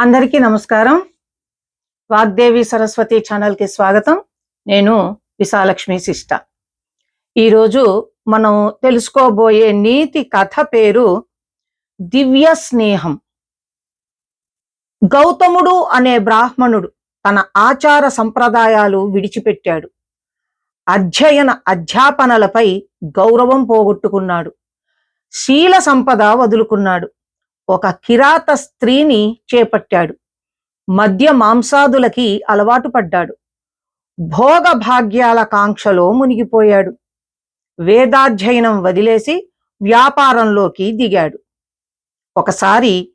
అందరికీ నమస్కారం. వాగ్దేవి సరస్వతి ఛానల్కి స్వాగతం. నేను విశాలక్ష్మి శిష్ట ఈరోజు మనం తెలుసుకోబోయే నీతి కథ పేరు దివ్య స్నేహం. గౌతముడు అనే బ్రాహ్మణుడు తన ఆచార సంప్రదాయాలు విడిచిపెట్టాడు. అధ్యయన అధ్యాపనలపై గౌరవం పోగొట్టుకున్నాడు. శీల సంపద వదులుకున్నాడు. ఒక కిరాత స్త్రీని చేపట్టాడు. మద్య మాంసాదులకి అలవాటు పడ్డాడు. భోగ భాగ్యాల కాంక్షలో మునిగిపోయాడు. వేదాధ్యయనం వదిలేసి వ్యాపారంలోకి దిగాడు. ఒకసారి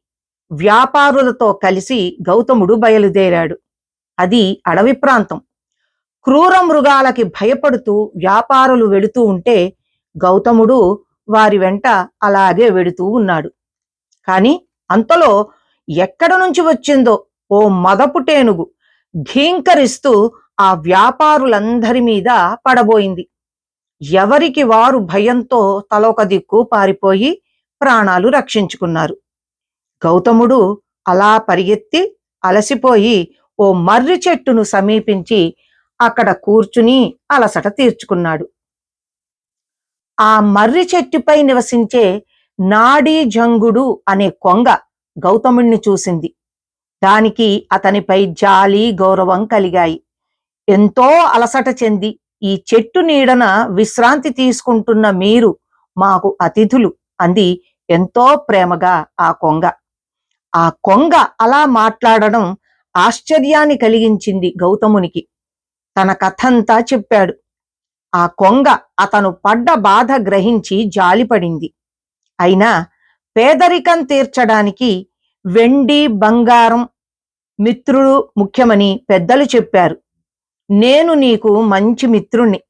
వ్యాపారులతో కలిసి గౌతముడు బయలుదేరాడు. అది అడవి ప్రాంతం. క్రూర మృగాలకి భయపడుతూ వ్యాపారులు వెడుతూ ఉంటే గౌతముడు వారి వెంట అలాగే వెడుతూ ఉన్నాడు. కానీ అంతలో ఎక్కడ నుంచి వచ్చిందో ఓ మదపుటేనుగు ఘీంకరిస్తూ ఆ వ్యాపారులందరి మీద పడబోయింది. ఎవరికి వారు భయంతో తలొక దిక్కు పారిపోయి ప్రాణాలు రక్షించుకున్నారు. గౌతముడు అలా పరిగెత్తి అలసిపోయి ఓ మర్రి చెట్టును సమీపించి అక్కడ కూర్చుని అలసట తీర్చుకున్నాడు. ఆ మర్రి చెట్టుపై నివసించే నాడీ జంగుడు అనే కొంగ గౌతముణ్ణి చూసింది. దానికి అతనిపై జాలి గౌరవం కలిగాయి. ఎంతో అలసట చెంది ఈ చెట్టు నీడన విశ్రాంతి తీసుకుంటున్న మీరు మాకు అతిథులు అంది ఎంతో ప్రేమగా ఆ కొంగ. ఆ కొంగ అలా మాట్లాడడం ఆశ్చర్యాన్ని కలిగించింది గౌతమునికి. తన కథంతా చెప్పాడు. ఆ కొంగ అతను పడ్డ బాధ గ్రహించి జాలిపడింది. అయినా పేదరికం తీర్చడానికి వెండి బంగారం మిత్రుడు ముఖ్యమని పెద్దలు చెప్పారు. నేను నీకు మంచి మిత్రుణ్ణి.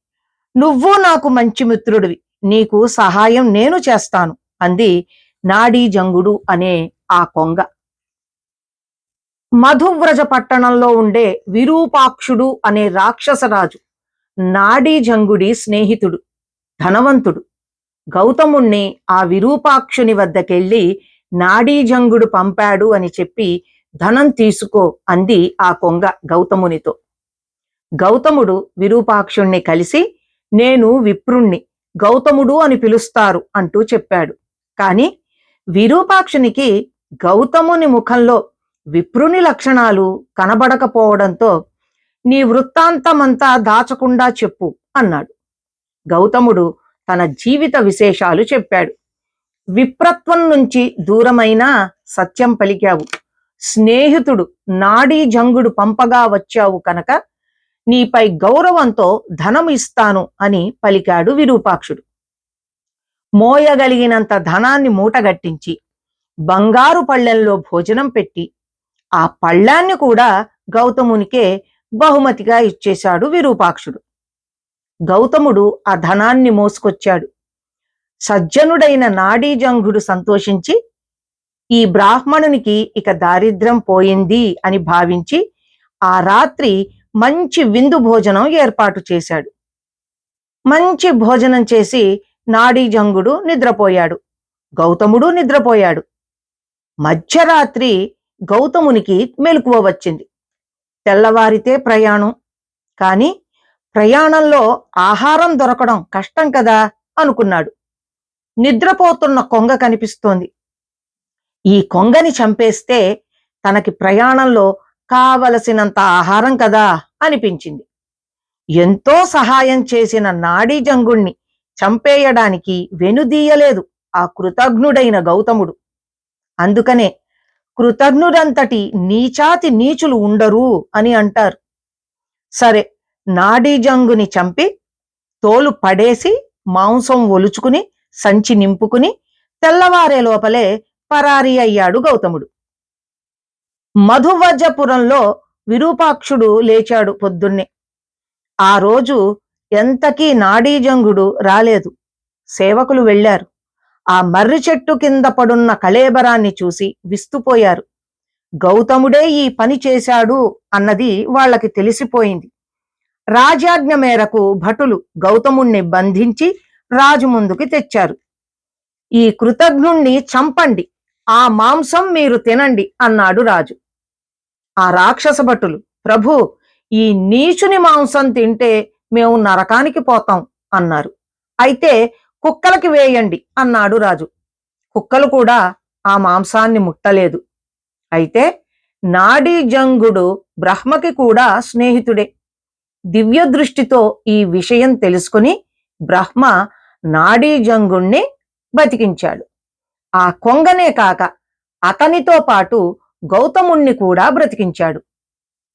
నువ్వు నాకు మంచి మిత్రుడివి. నీకు సహాయం నేను చేస్తాను అంది నాడీ జంగుడు అనే ఆ కొంగ. మధువ్రజ పట్టణంలో ఉండే విరూపాక్షుడు అనే రాక్షసరాజు నాడీ జంగుడి స్నేహితుడు ధనవంతుడు. గౌతముణ్ణి ఆ విరూపాక్షుని వద్దకెళ్ళి నాడీజంగుడు పంపాడు అని చెప్పి ధనం తీసుకో అంది ఆ కొంగ గౌతమునితో. గౌతముడు విరూపాక్షుణ్ణి కలిసి నేను విప్రుణ్ణి గౌతముడు అని పిలుస్తారు అంటూ చెప్పాడు. కాని విరూపాక్షునికి గౌతముని ముఖంలో విప్రుని లక్షణాలు కనబడకపోవడంతో నీ వృత్తాంతమంతా దాచకుండా చెప్పు అన్నాడు. గౌతముడు తన జీవిత విశేషాలు చెప్పాడు. విప్రత్వం నుంచి దూరమైన సత్యం పలికావు. స్నేహితుడు నాడీ జంగుడు పంపగా వచ్చావు కనుక నీపై గౌరవంతో ధనం ఇస్తాను అని పలికాడు విరూపాక్షుడు. మోయగలిగినంత ధనాన్ని మూటగట్టించి బంగారు పళ్ళెంలో భోజనం పెట్టి ఆ పళ్ళాన్ని కూడా గౌతమునికే బహుమతిగా ఇచ్చేశాడు విరూపాక్షుడు. గౌతముడు ఆ ధనాన్ని మోసుకొచ్చాడు. సజ్జనుడైన నాడీజంఘుడు సంతోషించి ఈ బ్రాహ్మణునికి ఇక దారిద్ర్యం పోయింది అని భావించి ఆ రాత్రి మంచి విందు భోజనం ఏర్పాటు చేశాడు. మంచి భోజనం చేసి నాడీజంగుడు నిద్రపోయాడు. గౌతముడు నిద్రపోయాడు. మధ్యరాత్రి గౌతమునికి మెలకువ వచ్చింది. తెల్లవారితే ప్రయాణం. కానీ ప్రయాణంలో ఆహారం దొరకడం కష్టం కదా అనుకున్నాడు. నిద్రపోతున్న కొంగ కనిపిస్తోంది. ఈ కొంగని చంపేస్తే తనకి ప్రయాణంలో కావలసినంత ఆహారం కదా అనిపించింది. ఎంతో సహాయం చేసిన నాడీ జంగుణ్ణి చంపేయడానికి వెనుదీయలేదు ఆ కృతజ్ఞుడైన గౌతముడు. అందుకనే కృతజ్ఞుడంతటి నీచాతి నీచులు ఉండరు అని అంటారు. సరే నాడీజంగుని చంపి తోలు పడేసి మాంసం ఒలుచుకుని సంచి నింపుకుని తెల్లవారే లోపలే పరారీ అయ్యాడు గౌతముడు. మధువజపురంలో విరూపాక్షుడు లేచాడు పొద్దున్నే. ఆ రోజు ఎంతకీ నాడీజంగుడు రాలేదు. సేవకులు వెళ్ళారు ఆ మర్రి చెట్టు కింద పడున్న కళేబరాన్ని చూసి విస్తుపోయారు. గౌతముడే ఈ పని చేశాడు అన్నది వాళ్ళకి తెలిసిపోయింది. రాజాజ్ఞ మేరకు భటులు గౌతముణ్ణి బంధించి రాజు ముందుకి తెచ్చారు. ఈ కృతజ్ఞుణ్ణి చంపండి ఆ మాంసం మీరు తినండి అన్నాడు రాజు. ఆ రాక్షస భటులు ప్రభు ఈ నీచుని మాంసం తింటే మేము నరకానికి పోతాం అన్నారు. అయితే కుక్కలకి వేయండి అన్నాడు రాజు. కుక్కలు కూడా ఆ మాంసాన్ని ముట్టలేదు. అయితే నాడీ జంగుడు బ్రహ్మకి కూడా స్నేహితుడే. దివ్య దృష్టితో ఈ విషయం తెలుసుకుని బ్రహ్మ నాడీజంగుణ్ణి బతికించాడు ఆ కొంగనే కాక అతనితో పాటు గౌతముణ్ణి కూడా బ్రతికించాడు.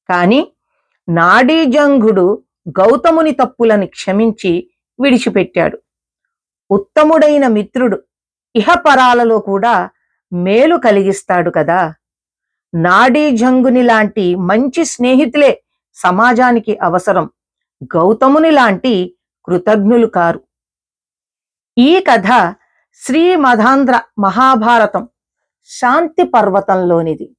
కాని నాడీజంగుడు గౌతముని తప్పులని క్షమించి విడిచిపెట్టాడు. ఉత్తముడైన మిత్రుడు ఇహపరాలలో కూడా మేలు కలిగిస్తాడు కదా. నాడీజంగుని లాంటి మంచి స్నేహితులే సమాజానికి అవసరం. గౌతముని లాంటి కృతజ్ఞులు కారు. ఈ కథ శ్రీ మధాంధ్ర మహాభారతం శాంతి పర్వతంలోనిది.